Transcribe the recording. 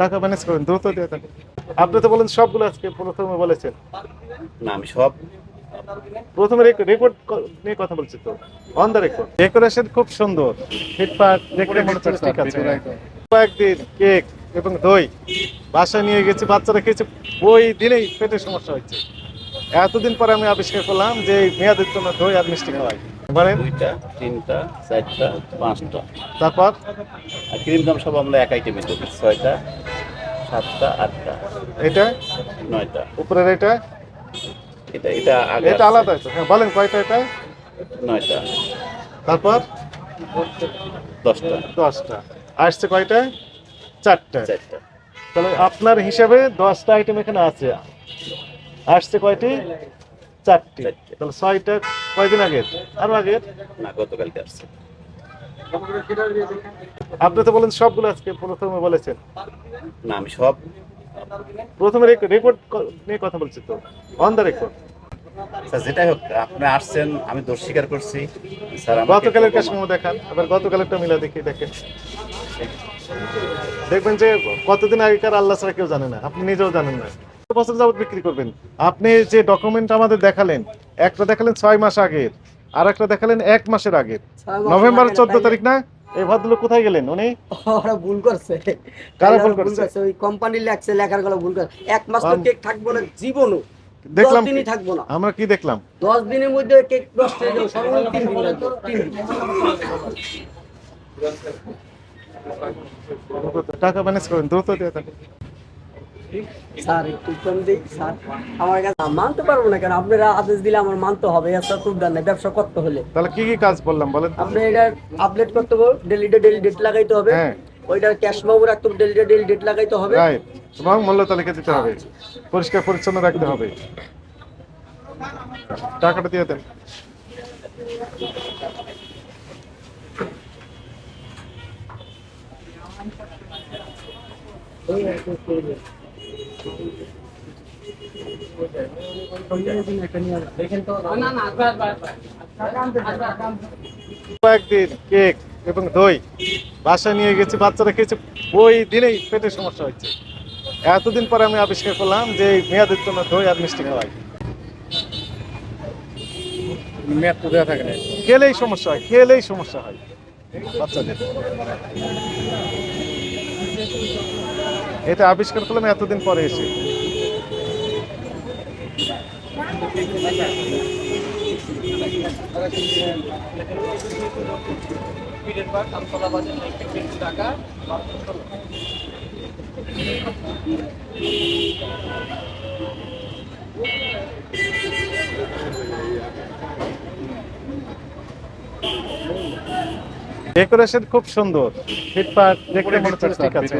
টাকা ম্যানেজ করেন দ্রুত দিয়ে থাকেন আপনি তো বলেন সবগুলো আজকে প্রথমে বলেছেন। না আমি সব প্রথমে রেকর্ড নিয়ে কথা বলছি তো। অন দ্য রেকর্ড ডেকোরেশন খুব সুন্দর। ফিটপাট দেখলে মনে হচ্ছে ঠিক আছে। কয়েকদিন কেক এবং দই। বাসায় নিয়ে গেছি বাচ্চারা খেয়েছে ওই দিনেই পেটের সমস্যা হয়েছে এতদিন পরে আমি আবিষ্কার করলাম যে মেয়াদের জন্য দই আর মিষ্টি খাওয়াই। বলেন দুইটা তিনটা চারটা পাঁচটা। তারপর? আর ক্রিম দাম সব আমরা এক আইটেমে দেবো ছয়টা সাতটা আটটা। এটা? নয়টা। উপরের এটা? এটা এটা আগে এটা আলাদা আছে হ্যাঁ বলেন কয়টা এটা? নয়টা। তারপর? দশটা। দশটা। আসছে কয়টা? চারটা। চারটা। তাহলে আপনার হিসাবে দশটা আইটেম এখানে আছে। আসছে কয়টি? চারটে। তাহলে ছয়টা কয়দিন আগের? আরও আগের? না গতকালকে আসছে। আপনি তো বলেন সবগুলো আজকে প্রথমে বলেছেন। না আমি সব প্রথমে রেকর্ড নিয়ে কথা বলছি তো। অন দ্য রেকর্ড স্যার যেটাই হোক আপনি আসছেন আমি দোষ স্বীকার করছি। স্যার গতকালের একটু কাশ্মীর দেখান। আবার গতকালেরটা মিলা দেখি দেখেন। দেখবেন যে কতদিন আগেকার আল্লাহ ছাড়া কেউ জানে না। আপনি নিজেও জানেন না। বছর যাবত বিক্রি করবেন। আপনি যে ডকুমেন্ট আমাদের দেখালেন একটা দেখালেন ছয় মাস আগের আর একটা দেখালেন এক মাসের আগের। নভেম্বর চোদ্দ তারিখ না? এই ভদ্রলোক কোথায় গেলেন? উনি? ওরা ভুল করছে। কারা ভুল করছে? ওই কোম্পানি লেখছে লেখারগুলো ভুল করছে। এক মাস তো কেক থাকব না জীবনও। দেখলাম দিনই থাকব না। আমরা কি দেখলাম? দশ দিনের মধ্যে কেক নষ্ট হয়ে যাবে সর্বনিম্ন দিন লাগবে তিন দিন। টাকা ম্যানেজ করেন দ্রুত দিয়ে স্যার একটু কম দিই স্যার। আমার কাছে মানতে পারব না কেন? আপনারা আদেশ দিলে আমার মানতে হবে। এত খুব দান নাই ব্যবসা করতে হলে। তাহলে কি কি কাজ বললাম বলেন আপনি এটা আপডেট করতে হবে। ডেলিটা ডেলি ডেট লাগাইতে হবে। হ্যাঁ। ওইটা ক্যাশ বাবু রাখতে হবে। ডেলিটা ডেলি ডেট লাগাইতে হবে। রাইট এবং মূল্য তালিকা দিতে হবে। পরিষ্কার পরিচ্ছন্ন রাখতে হবে। টাকাটা দিয়ে দেন। কয়েকদিন কেক এবং দই। নিয়ে গেছি বাচ্চারা খেয়েছে ওই দিনেই পেটের সমস্যা হয়েছে। এতদিন পরে আমি আবিষ্কার করলাম যে মেয়াদের জন্য দই আর মিষ্টি খাওয়াই। মেয়াদ তো দেওয়া থাকে না। খেলেই সমস্যা হয় খেলেই সমস্যা হয় বাচ্চাদের। এটা আবিষ্কার করলাম এতদিন পরে এসে। ডেকোরেশন খুব সুন্দর। ফিটপাট দেখলে মনে হচ্ছে ঠিক আছে।